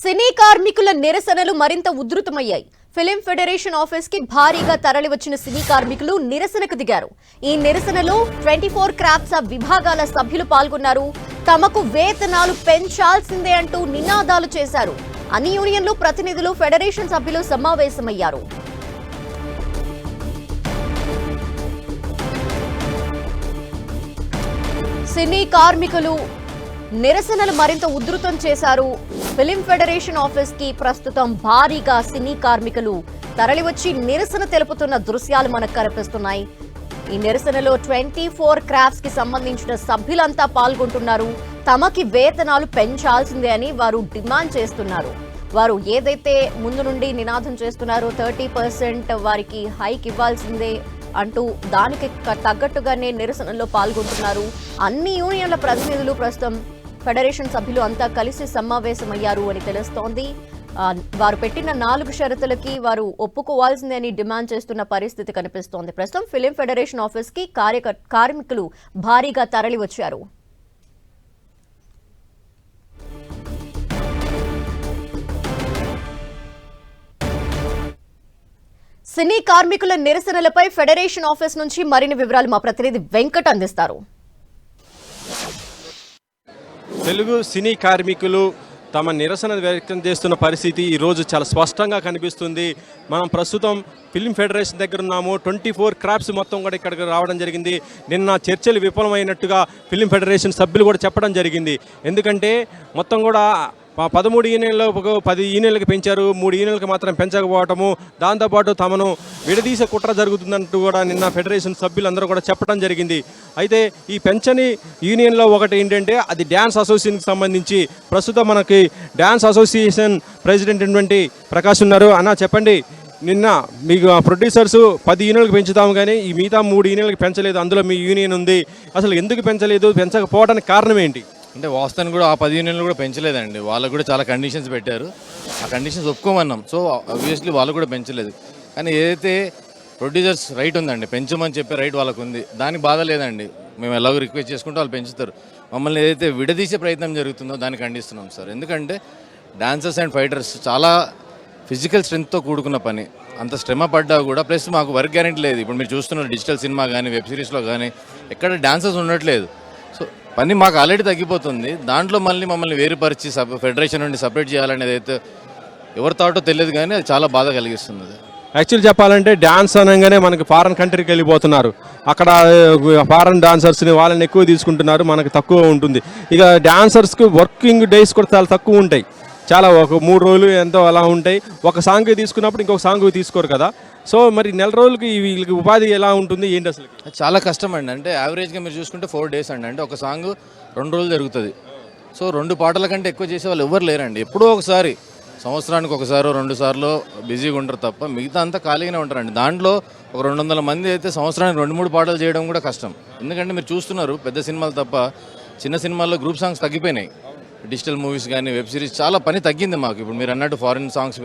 సినీ కార్మికుల నిరసనలు మరింత ఉధృతమయ్యాయి. ఫిలిం ఫెడరేషన్ ఆఫీస్కి భారీగా తరలివచ్చిన సినీ కార్మికులు నిరసనకు దిగారు. ఈ నిరసనలో ట్వంటీ ఫోర్ క్రాఫ్ట్స్ విభాగాల సభ్యులు పాల్గొన్నారు. తమకు వేతనాలు పెంచాల్సిందే అంటూ నినాదాలు చేశారు. అన్ని యూనియన్లు ప్రతినిధులు ఫెడరేషన్ సభ్యులు సమావేశమయ్యారు. సినీ కార్మికులు నిరసనలు మరింత ఉధృతం చేశారు. ఫిలిం ఫెడరేషన్ ఆఫీస్కి ప్రస్తుతం భారీగా సినీ కార్మికులు తరలివచ్చి నిరసన తెలుపుతున్న దృశ్యాలు మనకు కనిపిస్తున్నాయి. ఈ నిరసనలో ట్వంటీ ఫోర్ క్రాఫ్ట్స్కి సంబంధించిన సభ్యులంతా పాల్గొంటున్నారు. తమకి వేతనాలు పెంచాల్సిందే అని వారు డిమాండ్ చేస్తున్నారు. వారు ఏదైతే ముందు నుండి నినాదం చేస్తున్నారో థర్టీ పర్సెంట్ వారికి హైక్ ఇవ్వాల్సిందే అంటూ దానికి తగ్గట్టుగానే నిరసనలో పాల్గొంటున్నారు. అన్ని యూనియన్ల ప్రతినిధులు ప్రస్తుతం ఫెడరేషన్ సభ్యులు అంతా కలిసి సమావేశమయ్యారు అని తెలుస్తోంది. వారు పెట్టిన నాలుగు షరతులకి వారు ఒప్పుకోవాల్సిందే అని డిమాండ్ చేస్తున్న పరిస్థితి కనిపిస్తోంది. ప్రస్తుతం ఫిలిం ఫెడరేషన్ ఆఫీస్కి కార్యక కార్మికులు భారీగా తరలి వచ్చారు. సినీ కార్మికుల నిరసనలపై ఫెడరేషన్ ఆఫీస్ నుంచి మరిన్ని వివరాలు మా ప్రతినిధి వెంకట్ అందిస్తారు. తెలుగు సినీ కార్మికులు తమ నిరసన వ్యక్తం చేస్తున్న పరిస్థితి ఈరోజు చాలా స్పష్టంగా కనిపిస్తుంది. మనం ప్రస్తుతం ఫిల్మ్ ఫెడరేషన్ దగ్గర ఉన్నాము. ట్వంటీ ఫోర్ క్రాప్స్ మొత్తం కూడా ఇక్కడికి రావడం జరిగింది. నిన్న చర్చలు విఫలమైనట్టుగా ఫిల్మ్ ఫెడరేషన్ సభ్యులు కూడా చెప్పడం జరిగింది. ఎందుకంటే మొత్తం కూడా పదమూడు యూనియన్లు ఒక పది యూనియన్లకు పెంచారు. మూడు యూనియన్లకు మాత్రం పెంచకపోవటము. దాంతోపాటు తమను విడదీసే కుట్ర జరుగుతుందంటూ కూడా నిన్న ఫెడరేషన్ సభ్యులందరూ కూడా చెప్పడం జరిగింది. అయితే ఈ పెంచని యూనియన్లో ఒకటి ఏంటంటే అది డ్యాన్స్ అసోసియేషన్కి సంబంధించి ప్రస్తుతం మనకి డ్యాన్స్ అసోసియేషన్ ప్రెసిడెంట్ అయినటువంటి ప్రకాష్ ఉన్నారు. అన్న చెప్పండి. నిన్న మీకు ప్రొడ్యూసర్స్ పది యూనియన్లకు పెంచుతాము కానీ ఈ మిగతా మూడు యూనియన్లకు పెంచలేదు. అందులో మీ యూనియన్ ఉంది. అసలు ఎందుకు పెంచలేదు? పెంచకపోవడానికి కారణం ఏంటి? అంటే వాస్తవాన్ని కూడా ఆ పది యూనియన్లు కూడా పెంచలేదండి. వాళ్ళకు కూడా చాలా కండిషన్స్ పెట్టారు. ఆ కండిషన్స్ ఒప్పుకోమన్నాం. సో ఆబ్వియస్లీ వాళ్ళు కూడా పెంచలేదు. కానీ ఏదైతే ప్రొడ్యూసర్స్ రైట్ ఉందండి పెంచమని చెప్పే రైట్ వాళ్ళకు ఉంది దానికి బాధ లేదండి. మేము ఎలాగో రిక్వెస్ట్ చేసుకుంటే వాళ్ళు పెంచుతారు. మమ్మల్ని ఏదైతే విడదీసే ప్రయత్నం జరుగుతుందో దాన్ని ఖండిస్తున్నాం సార్. ఎందుకంటే డాన్సర్స్ అండ్ ఫైటర్స్ చాలా ఫిజికల్ స్ట్రెంగ్త్తో కూడుకున్న పని. అంత శ్రమ పడ్డా కూడా ప్లస్ మాకు వర్క్ గ్యారెంటీ లేదు. ఇప్పుడు మీరు చూస్తున్న డిజిటల్ సినిమా కానీ వెబ్ సిరీస్లో కానీ ఎక్కడ డాన్సర్స్ ఉండట్లేదు. పని మాకు ఆల్రెడీ తగ్గిపోతుంది. దాంట్లో మళ్ళీ మమ్మల్ని వేరుపరిచి సబ్ ఫెడరేషన్ నుండి సపరేట్ చేయాలనేది అయితే ఎవరి థాటో తెలియదు కానీ అది చాలా బాధ కలిగిస్తుంది అది యాక్చువల్ చెప్పాలంటే డ్యాన్స్ అనగానే మనకి ఫారెన్ కంట్రీకి వెళ్ళిపోతున్నారు. అక్కడ ఫారెన్ డాన్సర్స్ని వాళ్ళని ఎక్కువ తీసుకుంటున్నారు. మనకు తక్కువ ఉంటుంది. ఇక డాన్సర్స్కి వర్కింగ్ డేస్ కూడా చాలా తక్కువ ఉంటాయి. చాలా ఒక మూడు రోజులు ఎంతో అలా ఉంటాయి. ఒక సాంగ్ తీసుకున్నప్పుడు ఇంకొక సాంగ్ తీసుకోరు కదా. సో మరి నెల రోజులకి వీళ్ళకి ఉపాధి ఎలా ఉంటుంది? ఏంటి అసలు? చాలా కష్టం అండి. అంటే యావరేజ్గా మీరు చూసుకుంటే ఫోర్ డేస్ అండి. అంటే ఒక సాంగ్ రెండు రోజులు జరుగుతుంది. సో రెండు పాటల కంటే ఎక్కువ చేసే వాళ్ళు ఎవరు లేరండి. ఎప్పుడో ఒకసారి సంవత్సరానికి ఒకసారి రెండు సార్లు బిజీగా ఉంటారు తప్ప మిగతా అంతా ఖాళీగానే ఉంటారండి. దాంట్లో ఒక రెండు వందల మంది అయితే సంవత్సరానికి రెండు మూడు పాటలు చేయడం కూడా కష్టం. ఎందుకంటే మీరు చూస్తున్నారు పెద్ద సినిమాలు తప్ప చిన్న సినిమాల్లో గ్రూప్ సాంగ్స్ తగ్గిపోయినాయి. డిజిటల్ మూవీస్ కానీ వెబ్ సిరీస్ చాలా పని తగ్గింది మాకు. ఇప్పుడు మీరు అన్నట్టు ఫారిన్ సాంగ్స్